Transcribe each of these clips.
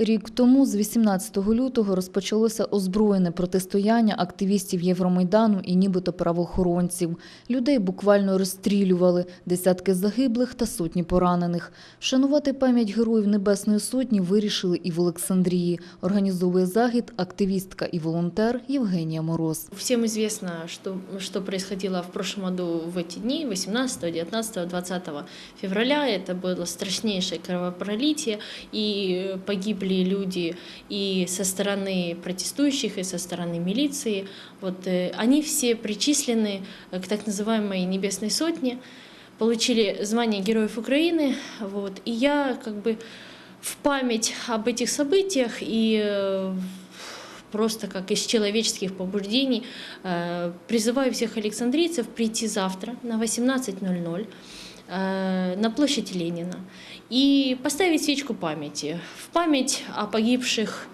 Рік тому, з 18 лютого, розпочалося озброєне протистояння активістів Євромайдану і нібито правоохоронців. Людей буквально розстрілювали, десятки загиблих та сотні поранених. Вшанувати пам'ять героїв Небесної Сотні вирішили і в Олександрії. Організовує захід активістка і волонтер Євгенія Мороз. Всем известно, что, что происходило в прошлом году в эти дни, 18, 19, 20 февраля. Это было страшнейшее кровопролитие, и погибли люди и со стороны протестующих, и со стороны милиции. Вот, э, они все причислены э, к так называемой «Небесной сотне», получили звание Героев Украины. Вот, и я как бы в память об этих событиях и э, просто как из человеческих побуждений э, призываю всех александрийцев прийти завтра на 18.00 э, на площадь Ленина и поставить свечку памяти в память о погибших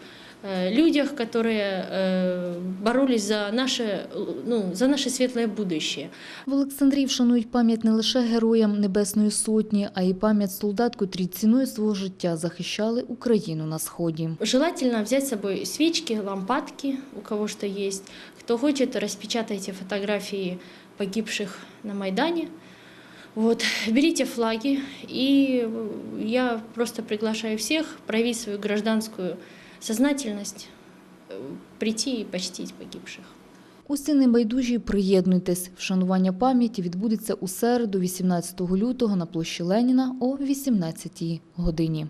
э, людях, которые э, боролись за наше, ну, за наше светлое будущее. В Олександрії вшанують пам'ять не лише героям Небесної Сотні, а й пам'ять солдат, котрі ціною свого життя захищали Україну на Сході. Желательно взять с собой свечки, лампадки, у кого что есть. Кто хочет, распечатайте фотографии погибших на Майдане. Вот, берите флаги, и я просто приглашаю всех проявить свою гражданскую сознательность, э, прийти и почтить погибших. Усі небайдужі приєднуйтесь. Вшанування пам'яті відбудеться у середу, 18 лютого на площі Леніна о 18 годині.